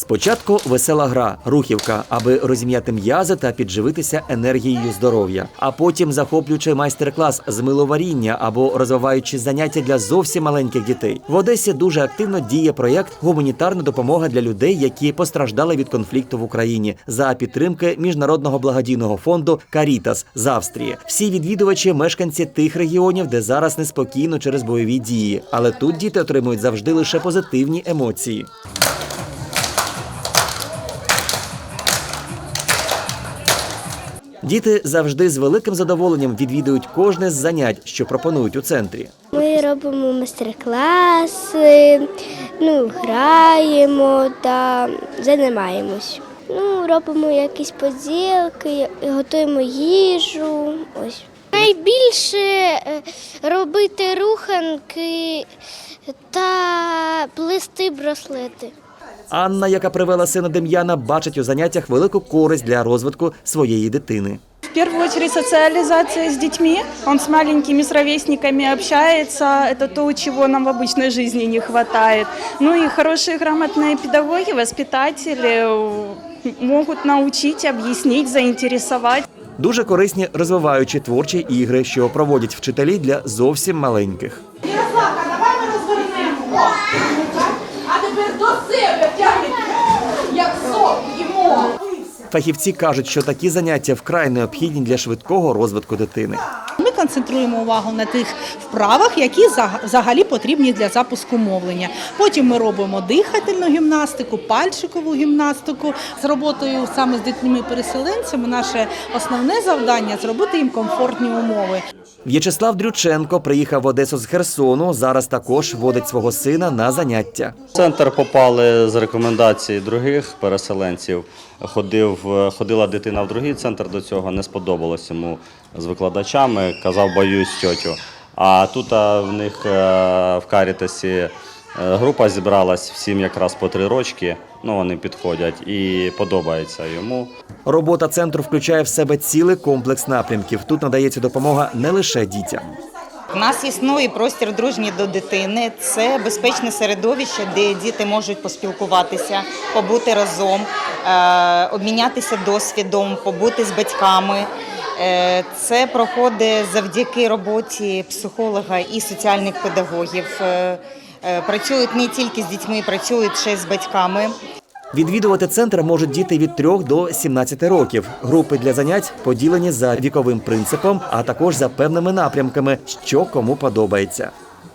Спочатку весела гра, рухівка, аби розім'яти м'язи та підживитися енергією здоров'я. А потім захоплюючий майстер-клас з миловаріння або розвиваючи заняття для зовсім маленьких дітей. В Одесі дуже активно діє проєкт Гуманітарна допомога для людей, які постраждали від конфлікту в Україні за підтримки міжнародного благодійного фонду Карітас з Австрії. Всі відвідувачі мешканці тих регіонів, де зараз неспокійно через бойові дії. Але тут діти отримують завжди лише позитивні емоції. Діти завжди з великим задоволенням відвідують кожне з занять, що пропонують у центрі. Ми робимо майстер-класи, ну, граємо та займаємось. Ну, робимо якісь поділки, готуємо їжу. Ось. Найбільше е, робити руханки та плести браслети. Анна, яка привела сина Дем'яна, бачить у заняттях велику користь для розвитку своєї дитини. В первую очередь социализация с детьми. Он с маленькими с ровесниками общается. Это то, чего нам в обычной жизни не хватает. Ну и хорошие грамотные педагоги, воспитатели э, могут научить, объяснить, заинтересовать. Дуже корисні розвиваючі творчі ігри, що проводять вчителі для зовсім маленьких. Ярославка, давай ми розвернемо. А тепер до себе тягнемо, як сок їмо. Фахівці кажуть, що такі заняття вкрай необхідні для швидкого розвитку дитини. Ми концентруємо увагу на тих вправах, які заг- взагалі потрібні для запуску мовлення. Потім ми робимо дихательну гімнастику, пальчикову гімнастику. З роботою саме з дітьми-переселенцями наше основне завдання зробити їм комфортні умови. В'ячеслав Дрюченко приїхав в Одесу з Херсону. Зараз також водить свого сина на заняття. В центр попали з рекомендацій других переселенців. Ходив, ходила дитина в другий центр до цього, не сподобалось йому з викладачами, казав, боюсь тьотю. А тут а, в них е, в Карітасі е, група зібралась всім якраз по три рочки. Ну, вони підходять і подобається йому. Робота центру включає в себе цілий комплекс напрямків. Тут надається допомога не лише дітям. У нас існує простір дружній до дитини. Це безпечне середовище, де діти можуть поспілкуватися, побути разом, е, обмінятися досвідом, побути з батьками. Е, Це проходить завдяки роботі психолога і соціальних педагогів. Е, Працюють не тільки з дітьми, працюють ще з батьками. Відвідувати центр можуть діти від 3 до 17 років. Групи для занять поділені за віковим принципом, а також за певними напрямками, що кому подобається.